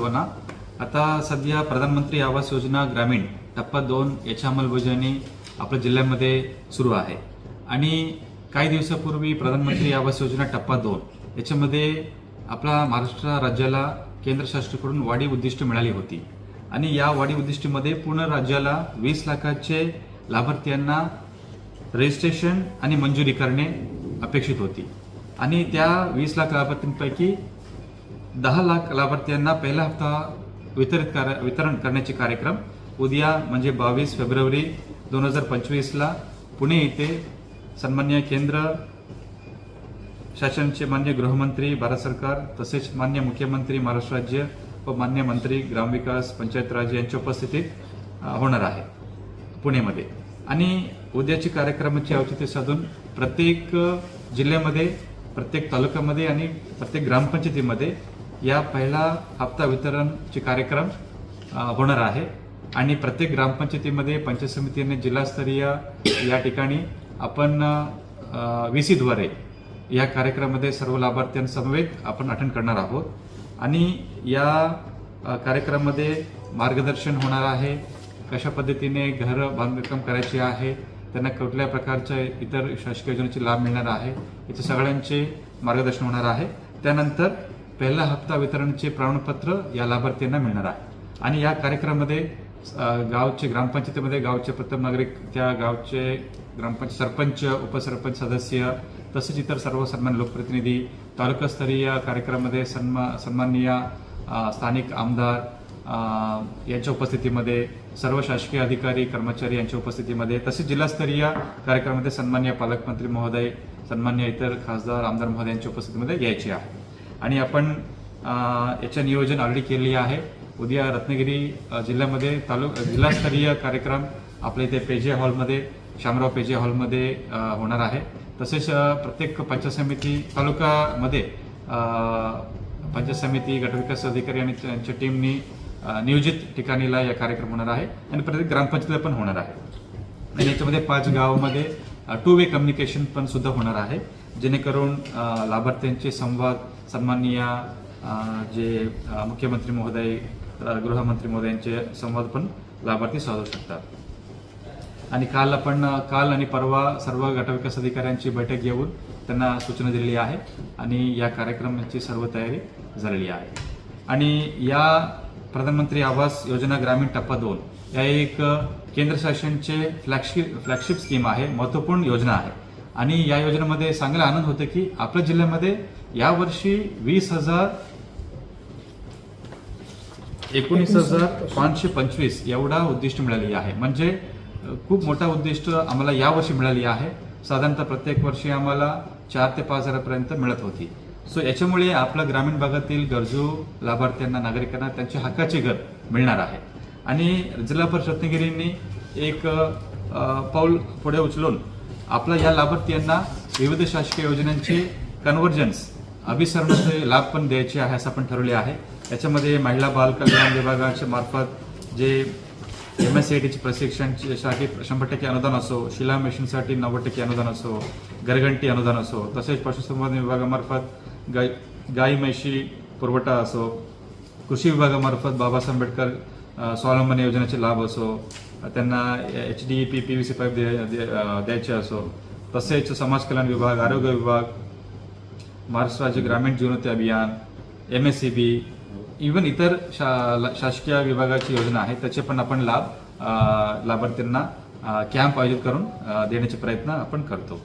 सर्वांना. आता सध्या प्रधानमंत्री आवास योजना ग्रामीण टप्पा दोन याच्या अंमलबजावणी आपल्या जिल्ह्यामध्ये सुरू आहे. आणि काही दिवसापूर्वी प्रधानमंत्री आवास योजना टप्पा दोन याच्यामध्ये आपला महाराष्ट्र राज्याला केंद्र शासनाकडून वाढीव उद्दिष्ट मिळाली होती. आणि या वाढीव उद्दिष्टीमध्ये पूर्ण राज्याला वीस लाखाचे लाभार्थ्यांना रजिस्ट्रेशन आणि मंजुरी करणे अपेक्षित होती. आणि त्या वीस लाख लाभार्थींपैकी दहा लाख लाभार्थ्यांना पहिला हप्ता वितरित कार वितरण करण्याचे कार्यक्रम उद्या म्हणजे बावीस फेब्रुवारी दोन हजार पंचवीसला पुणे येथे सन्मान्य केंद्र शासनचे मान्य गृहमंत्री भारत सरकार तसेच मान्य मुख्यमंत्री महाराष्ट्र राज्य व मान्य मंत्री ग्रामविकास पंचायत राज यांच्या उपस्थितीत होणार आहे पुणेमध्ये. आणि उद्याची कार्यक्रमाची औचित्य साधून प्रत्येक जिल्ह्यामध्ये प्रत्येक तालुक्यामध्ये आणि प्रत्येक ग्रामपंचायतीमध्ये या पहिला हप्ता वितरणचे कार्यक्रम होणार आहे. आणि प्रत्येक ग्रामपंचायतीमध्ये पंचायत समितीने जिल्हास्तरीय या ठिकाणी आपण व्ही सीद्वारे या कार्यक्रमामध्ये सर्व लाभार्थ्यांसमवेत आपण अटेंड करणार आहोत. आणि या कार्यक्रमामध्ये मार्गदर्शन होणार आहे. कशा पद्धतीने घर बांधकाम करायचे आहे त्यांना कुठल्या प्रकारच्या इतर शासकीय योजनेचे लाभ मिळणार आहे याचे सगळ्यांचे मार्गदर्शन होणार आहे. त्यानंतर पहिला हप्ता वितरणचे प्रमाणपत्र या लाभार्थ्यांना मिळणार आहे. आणि या कार्यक्रमामध्ये गावचे ग्रामपंचायतीमध्ये गावचे प्रथम नागरिक त्या गावचे ग्रामपंचायत सरपंच उपसरपंच सदस्य तसेच इतर सर्व सन्मान लोकप्रतिनिधी तालुकास्तरीय कार्यक्रमामध्ये सन्मा सन्माननीय स्थानिक आमदार यांच्या उपस्थितीमध्ये सर्व शासकीय अधिकारी कर्मचारी यांच्या उपस्थितीमध्ये तसेच जिल्हास्तरीय कार्यक्रमामध्ये सन्मान्य पालकमंत्री महोदय सन्मान्य इतर खासदार आमदार महोदय यांच्या उपस्थितीमध्ये यायचे आहे. आणि आपण याचे याचं नियोजन ऑलरेडी केलेली आहे. उद्या रत्नागिरी जिल्ह्यामध्ये तालुक जिल्हास्तरीय कार्यक्रम आपल्या इथे पेजे हॉलमध्ये शामराव पेजे हॉलमध्ये होणार आहे. तसेच प्रत्येक पंचायत समिती तालुकामध्ये पंचायत समिती गटविकास अधिकारी आणि त्यांच्या टीमनी नियोजित ठिकाणीला या कार्यक्रम होणार आहे. आणि प्रत्येक ग्रामपंचायतीला पण होणार आहे. आणि याच्यामध्ये पाच गावामध्ये टू वे कम्युनिकेशन पण सुद्धा होणार आहे. जेणेकरून लाभार्थ्यांचे संवाद सन्माननीय जे मुख्यमंत्री महोदय गृहमंत्री महोदयांचे संवाद पण लाभार्थी साधू शकतात. आणि काल आपण काल आणि परवा सर्व गटविकास अधिकाऱ्यांची बैठक घेऊन त्यांना सूचना दिलेली आहे आणि या कार्यक्रमाची सर्व तयारी झालेली आहे. आणि या प्रधानमंत्री आवास योजना ग्रामीण टप्पा दोन या एक केंद्र शासनचे फ्लॅगशिप फ्लॅगशिप स्कीम आहे महत्त्वपूर्ण योजना आहे. आणि या योजनेमध्ये सांगायला आनंद होतो की आपल्या जिल्ह्यामध्ये यावर्षी वीस हजार एकोणीस हजार पाचशे पंचवीस एवढा उद्दिष्ट मिळाली आहे. म्हणजे खूप मोठा उद्दिष्ट आम्हाला यावर्षी मिळाली आहे. साधारणतः प्रत्येक वर्षी आम्हाला चार ते पाच हजारापर्यंत मिळत होती. सो याच्यामुळे आपल्या ग्रामीण भागातील गरजू लाभार्थ्यांना नागरिकांना त्यांच्या हक्काचे घर मिळणार आहे. आणि जिल्हा परिषद रत्नागिरींनी एक पाऊल पुढे उचलून आपल्या या लाभार्थ्यांना विविध शासकीय योजनांचे कन्व्हर्जन्स अभिसरणाचे लाभ पण द्यायचे आहे असं आपण ठरवले आहे. त्याच्यामध्ये महिला बाल कल्याण विभागाच्या मार्फत जे एम एस सी आय टीचे प्रशिक्षणसाठी शंभर टक्के अनुदान असो शिला मिशनसाठी नव्वद टक्के अनुदान असो घरघंटी अनुदान असो तसेच पशुसंवर्धन विभागामार्फत गाय गाई म्हैशी पुरवठा असो कृषी विभागामार्फत बाबासाहेब आंबेडकर स्वावलंबन योजनेचे लाभ असो त्यांना H D P P V C pipe द्यायचे असो. तसेच समाज कल्याण विभाग आरोग्य विभाग महाराष्ट्र राज्य ग्रामीण जीवनोती अभियान M S C B even इतर शा शासकीय विभागाची योजना आहे त्याचे पण आपण लाभ लाभार्थ्यांना कॅम्प आयोजित करून देण्याचे प्रयत्न आपण करतो.